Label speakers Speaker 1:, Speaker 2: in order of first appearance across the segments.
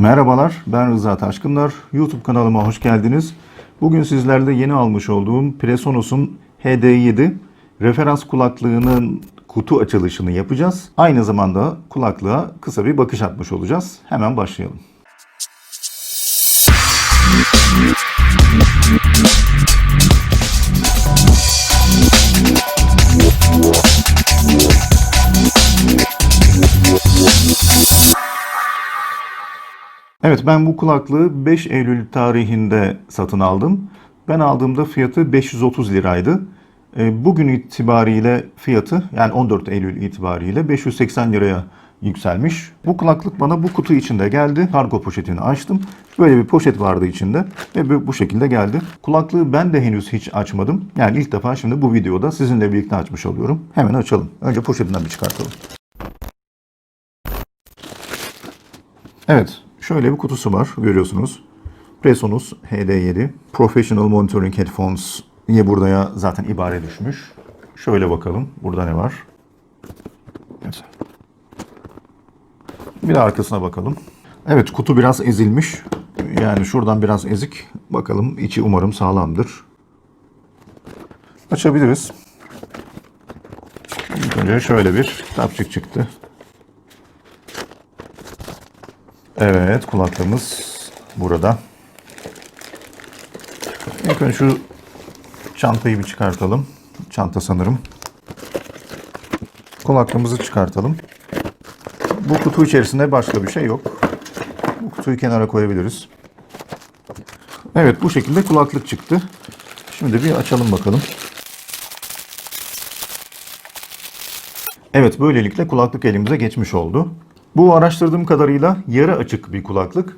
Speaker 1: Merhabalar, ben Rıza Taşkınlar. YouTube kanalıma hoş geldiniz. Bugün sizlerle yeni almış olduğum Presonus'un HD7 referans kulaklığının kutu açılışını yapacağız. Aynı zamanda kulaklığa kısa bir bakış atmış olacağız. Hemen başlayalım. Evet ben bu kulaklığı 5 Eylül tarihinde satın aldım. Ben aldığımda fiyatı 530 liraydı. E, Bugün itibariyle fiyatı yani 14 Eylül itibariyle 580 liraya yükselmiş. Bu kulaklık bana bu kutu içinde geldi. Kargo poşetini açtım. Böyle bir poşet vardı içinde ve bu- bu şekilde geldi. Kulaklığı ben de henüz hiç açmadım. Yani ilk defa şimdi bu videoda sizinle birlikte açmış oluyorum. Hemen açalım. Önce poşetinden bir çıkartalım. Evet, şöyle bir kutusu var görüyorsunuz. Presonus HD7 Professional Monitoring Headphones diye buraya zaten ibare düşmüş. Şöyle bakalım burada ne var. Bir de arkasına bakalım. Evet kutu biraz ezilmiş. Yani şuradan biraz ezik. Bakalım içi umarım sağlamdır. Açabiliriz. Önce şöyle bir kitapçık çıktı. Evet kulaklığımız burada. İlk önce şu çantayı bir çıkartalım. Çanta sanırım. Kulaklığımızı çıkartalım. Bu kutu içerisinde başka bir şey yok. Bu kutuyu kenara koyabiliriz. Evet bu şekilde kulaklık çıktı. Şimdi bir açalım bakalım. Evet böylelikle kulaklık elimize geçmiş oldu. Bu araştırdığım kadarıyla yarı açık bir kulaklık.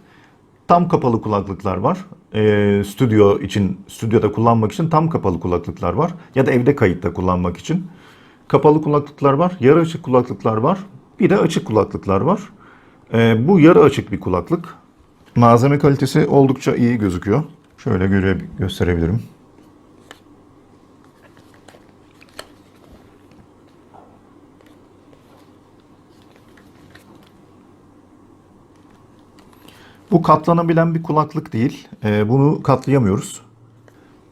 Speaker 1: Tam kapalı kulaklıklar var. Ee, stüdyo için, stüdyoda kullanmak için tam kapalı kulaklıklar var. Ya da evde kayıtta kullanmak için. Kapalı kulaklıklar var, yarı açık kulaklıklar var. Bir de açık kulaklıklar var. Ee, bu yarı açık bir kulaklık. Malzeme kalitesi oldukça iyi gözüküyor. Şöyle göre gösterebilirim. Bu katlanabilen bir kulaklık değil. Ee, bunu katlayamıyoruz.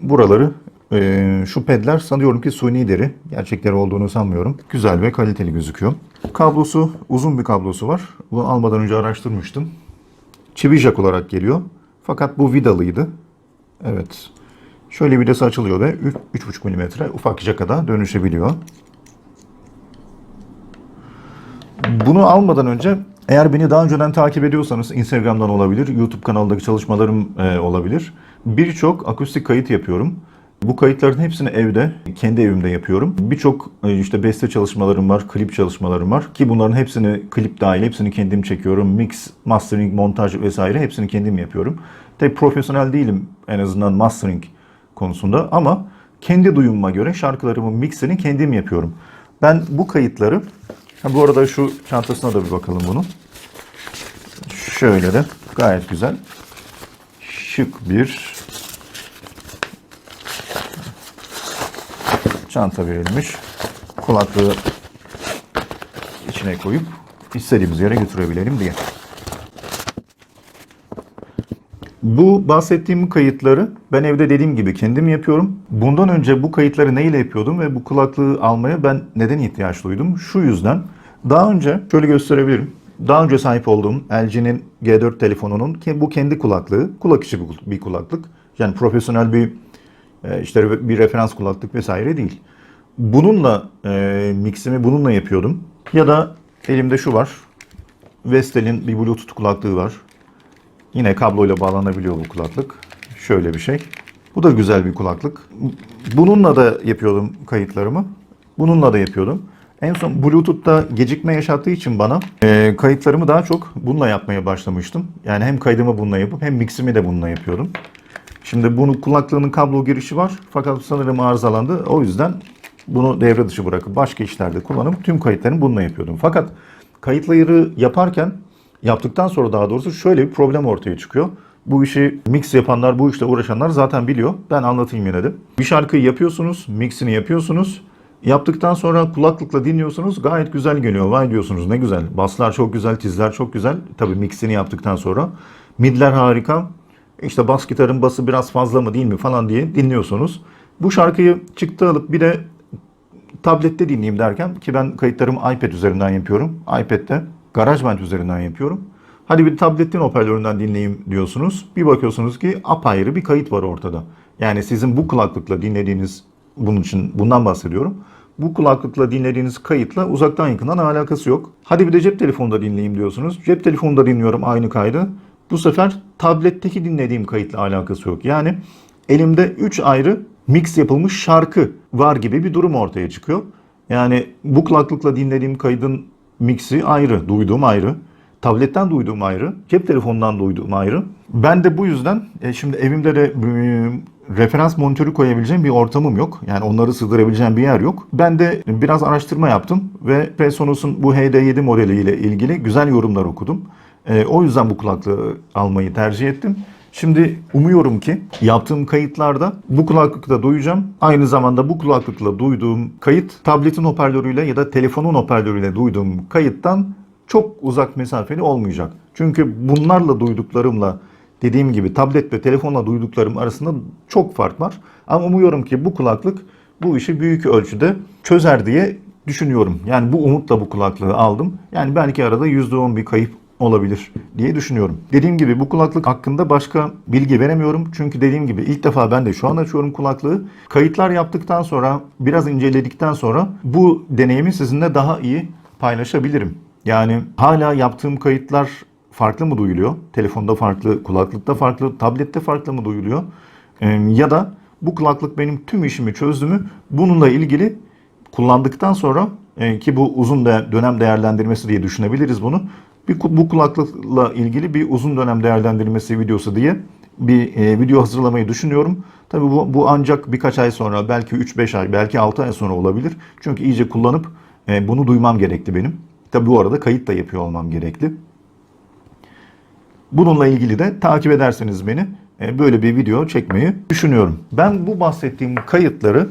Speaker 1: Buraları e, şu pedler sanıyorum ki suni deri. Gerçekleri olduğunu sanmıyorum. Güzel ve kaliteli gözüküyor. Kablosu uzun bir kablosu var. Bunu almadan önce araştırmıştım. Çivi jack olarak geliyor. Fakat bu vidalıydı. Evet. Şöyle vidası açılıyor ve 3,5 mm ufak jack'a da dönüşebiliyor. Bunu almadan önce eğer beni daha önceden takip ediyorsanız Instagram'dan olabilir, YouTube kanalındaki çalışmalarım e, olabilir. Birçok akustik kayıt yapıyorum. Bu kayıtların hepsini evde, kendi evimde yapıyorum. Birçok e, işte beste çalışmalarım var, klip çalışmalarım var. Ki bunların hepsini klip dahil, hepsini kendim çekiyorum. Mix, mastering, montaj vesaire hepsini kendim yapıyorum. Tabii profesyonel değilim en azından mastering konusunda ama kendi duyumuma göre şarkılarımın mixini kendim yapıyorum. Ben bu kayıtları Ha, bu arada şu çantasına da bir bakalım bunun. Şöyle de gayet güzel. Şık bir çanta verilmiş. Kulaklığı içine koyup istediğimiz yere götürebilelim diye. Bu bahsettiğim kayıtları ben evde dediğim gibi kendim yapıyorum. Bundan önce bu kayıtları neyle yapıyordum ve bu kulaklığı almaya ben neden ihtiyaç duydum? Şu yüzden. Daha önce şöyle gösterebilirim. Daha önce sahip olduğum LG'nin G4 telefonunun bu kendi kulaklığı, kulak içi bir- bir kulaklık. Yani profesyonel bir e, işte bir referans kulaklık vesaire değil. Bununla e, miximi bununla yapıyordum. Ya da elimde şu var. Vestel'in bir Bluetooth kulaklığı var. Yine kabloyla bağlanabiliyor bu kulaklık. Şöyle bir şey. Bu da güzel bir kulaklık. Bununla da yapıyordum kayıtlarımı. Bununla da yapıyordum. En son Bluetooth'ta gecikme yaşattığı için bana e, kayıtlarımı daha çok bununla yapmaya başlamıştım. Yani hem kaydımı bununla yapıp hem miximi de bununla yapıyordum. Şimdi bunun kulaklığının kablo girişi var fakat sanırım arızalandı. O yüzden bunu devre dışı bırakıp başka işlerde kullanıp tüm kayıtlarımı bununla yapıyordum. Fakat kayıtları yaparken yaptıktan sonra daha doğrusu şöyle bir problem ortaya çıkıyor. Bu işi mix yapanlar, bu işle uğraşanlar zaten biliyor. Ben anlatayım yine de. Bir şarkıyı yapıyorsunuz, mixini yapıyorsunuz. Yaptıktan sonra kulaklıkla dinliyorsunuz gayet güzel geliyor. Vay diyorsunuz ne güzel. Baslar çok güzel, tizler çok güzel. Tabii mixini yaptıktan sonra. Midler harika. İşte bas gitarın bası biraz fazla mı değil mi falan diye dinliyorsunuz. Bu şarkıyı çıktı alıp bir de tablette dinleyeyim derken ki ben kayıtlarımı iPad üzerinden yapıyorum. iPad'de GarageBand üzerinden yapıyorum. Hadi bir tabletin hoparlöründen dinleyeyim diyorsunuz. Bir bakıyorsunuz ki apayrı bir kayıt var ortada. Yani sizin bu kulaklıkla dinlediğiniz bunun için bundan bahsediyorum. Bu kulaklıkla dinlediğiniz kayıtla uzaktan yakından alakası yok. Hadi bir de cep telefonunda dinleyeyim diyorsunuz. Cep telefonunda dinliyorum aynı kaydı. Bu sefer tabletteki dinlediğim kayıtla alakası yok. Yani elimde 3 ayrı mix yapılmış şarkı var gibi bir durum ortaya çıkıyor. Yani bu kulaklıkla dinlediğim kaydın mixi ayrı, duyduğum ayrı. Tabletten duyduğum ayrı, cep telefonundan duyduğum ayrı. Ben de bu yüzden e, şimdi evimde de e, referans monitörü koyabileceğim bir ortamım yok. Yani onları sığdırabileceğim bir yer yok. Ben de biraz araştırma yaptım ve Presonus'un bu HD7 modeliyle ilgili güzel yorumlar okudum. E, o yüzden bu kulaklığı almayı tercih ettim. Şimdi umuyorum ki yaptığım kayıtlarda bu kulaklıkla duyacağım. Aynı zamanda bu kulaklıkla duyduğum kayıt tabletin hoparlörüyle ya da telefonun hoparlörüyle duyduğum kayıttan çok uzak mesafeli olmayacak. Çünkü bunlarla duyduklarımla dediğim gibi tablet ve telefonla duyduklarım arasında çok fark var. Ama umuyorum ki bu kulaklık bu işi büyük ölçüde çözer diye düşünüyorum. Yani bu umutla bu kulaklığı aldım. Yani belki arada %10 bir kayıp olabilir diye düşünüyorum. Dediğim gibi bu kulaklık hakkında başka bilgi veremiyorum. Çünkü dediğim gibi ilk defa ben de şu an açıyorum kulaklığı. Kayıtlar yaptıktan sonra, biraz inceledikten sonra bu deneyimi sizinle daha iyi paylaşabilirim. Yani hala yaptığım kayıtlar farklı mı duyuluyor? Telefonda farklı, kulaklıkta farklı, tablette farklı mı duyuluyor? Ee, ya da bu kulaklık benim tüm işimi çözdü mü? Bununla ilgili kullandıktan sonra e, ki bu uzun dönem değerlendirmesi diye düşünebiliriz bunu. Bir, bu kulaklıkla ilgili bir uzun dönem değerlendirmesi videosu diye bir e, video hazırlamayı düşünüyorum. Tabii bu, bu ancak birkaç ay sonra, belki 3-5 ay, belki 6 ay sonra olabilir. Çünkü iyice kullanıp e, bunu duymam gerekti benim. Tabii bu arada kayıt da yapıyor olmam gerekli. Bununla ilgili de takip ederseniz beni e, böyle bir video çekmeyi düşünüyorum. Ben bu bahsettiğim kayıtları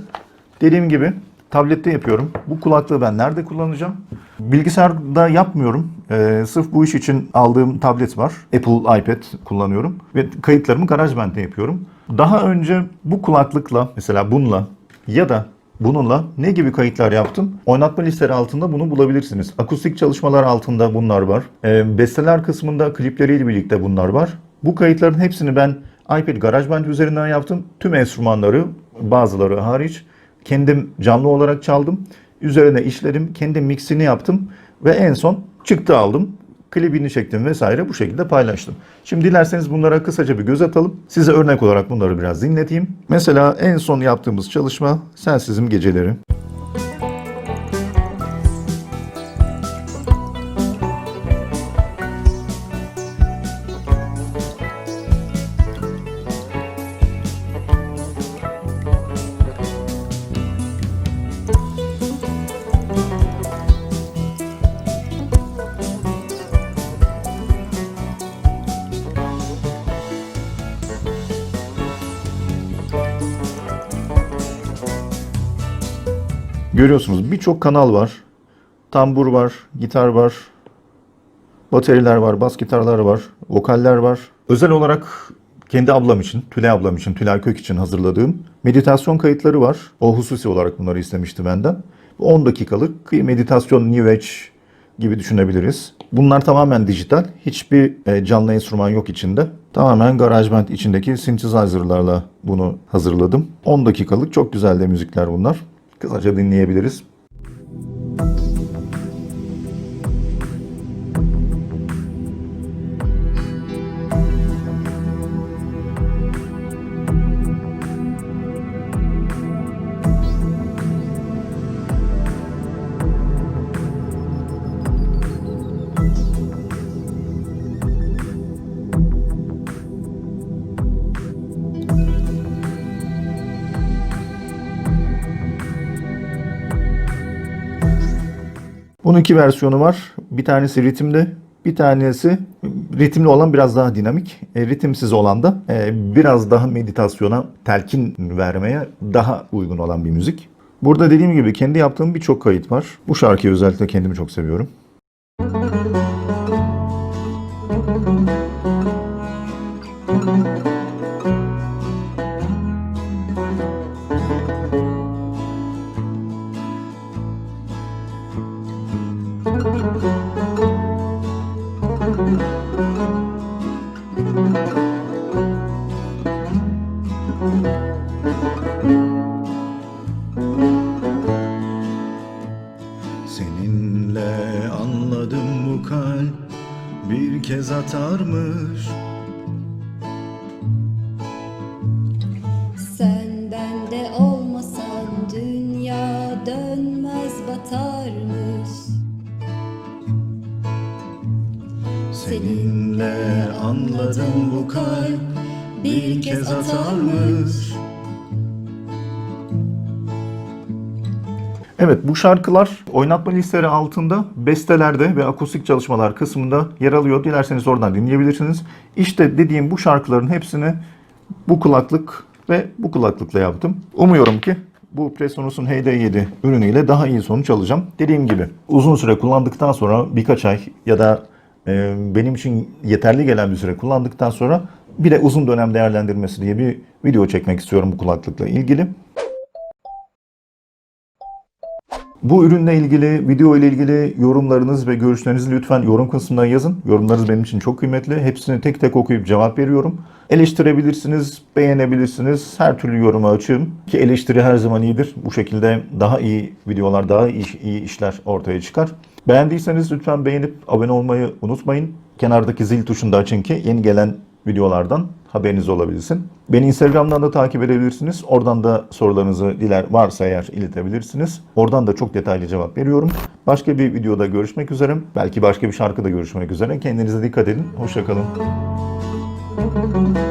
Speaker 1: dediğim gibi tablette yapıyorum. Bu kulaklığı ben nerede kullanacağım? Bilgisayarda yapmıyorum. E, sırf bu iş için aldığım tablet var. Apple iPad kullanıyorum. Ve kayıtlarımı GarageBand'de yapıyorum. Daha önce bu kulaklıkla mesela bununla ya da Bununla ne gibi kayıtlar yaptım? Oynatma listeleri altında bunu bulabilirsiniz. Akustik çalışmalar altında bunlar var. E, besteler kısmında klipleriyle birlikte bunlar var. Bu kayıtların hepsini ben iPad GarageBand üzerinden yaptım. Tüm enstrümanları bazıları hariç kendim canlı olarak çaldım. Üzerine işledim. Kendim mixini yaptım. Ve en son çıktı aldım. Klibini çektim vesaire bu şekilde paylaştım. Şimdi dilerseniz bunlara kısaca bir göz atalım. Size örnek olarak bunları biraz dinleteyim. Mesela en son yaptığımız çalışma Sensizim Geceleri. Görüyorsunuz birçok kanal var. Tambur var, gitar var, bateriler var, bas gitarlar var, vokaller var. Özel olarak kendi ablam için, Tülay ablam için, Tülay Kök için hazırladığım meditasyon kayıtları var. O hususi olarak bunları istemişti benden. 10 dakikalık meditasyon New Age gibi düşünebiliriz. Bunlar tamamen dijital. Hiçbir e, canlı enstrüman yok içinde. Tamamen GarageBand içindeki synthesizer'larla bunu hazırladım. 10 dakikalık çok güzel de müzikler bunlar. Kısaca dinleyebiliriz. Bunun iki versiyonu var. Bir tanesi ritimli, bir tanesi ritimli olan biraz daha dinamik. E, ritimsiz olan da e, biraz daha meditasyona, telkin vermeye daha uygun olan bir müzik. Burada dediğim gibi kendi yaptığım birçok kayıt var. Bu şarkıyı özellikle kendimi çok seviyorum. Seninle bir kez atarmış.
Speaker 2: Sen bende olmasan dünya dönmez batarmış
Speaker 1: Seninle anladım bu kalp bir kez atarmış. Evet bu şarkılar oynatma listeleri altında bestelerde ve akustik çalışmalar kısmında yer alıyor. Dilerseniz oradan dinleyebilirsiniz. İşte dediğim bu şarkıların hepsini bu kulaklık ve bu kulaklıkla yaptım. Umuyorum ki bu Presonus'un HD7 ürünüyle daha iyi sonuç alacağım. Dediğim gibi uzun süre kullandıktan sonra birkaç ay ya da e, benim için yeterli gelen bir süre kullandıktan sonra bir de uzun dönem değerlendirmesi diye bir video çekmek istiyorum bu kulaklıkla ilgili. Bu ürünle ilgili, video ile ilgili yorumlarınız ve görüşlerinizi lütfen yorum kısmına yazın. Yorumlarınız benim için çok kıymetli. Hepsini tek tek okuyup cevap veriyorum. Eleştirebilirsiniz, beğenebilirsiniz. Her türlü yoruma açığım. Ki eleştiri her zaman iyidir. Bu şekilde daha iyi videolar, daha iyi, iyi işler ortaya çıkar. Beğendiyseniz lütfen beğenip abone olmayı unutmayın. Kenardaki zil tuşunu da açın ki yeni gelen videolardan haberiniz olabilsin. Beni Instagram'dan da takip edebilirsiniz. Oradan da sorularınızı diler varsa eğer iletebilirsiniz. Oradan da çok detaylı cevap veriyorum. Başka bir videoda görüşmek üzere. Belki başka bir şarkıda görüşmek üzere. Kendinize dikkat edin. Hoşçakalın.
Speaker 2: Müzik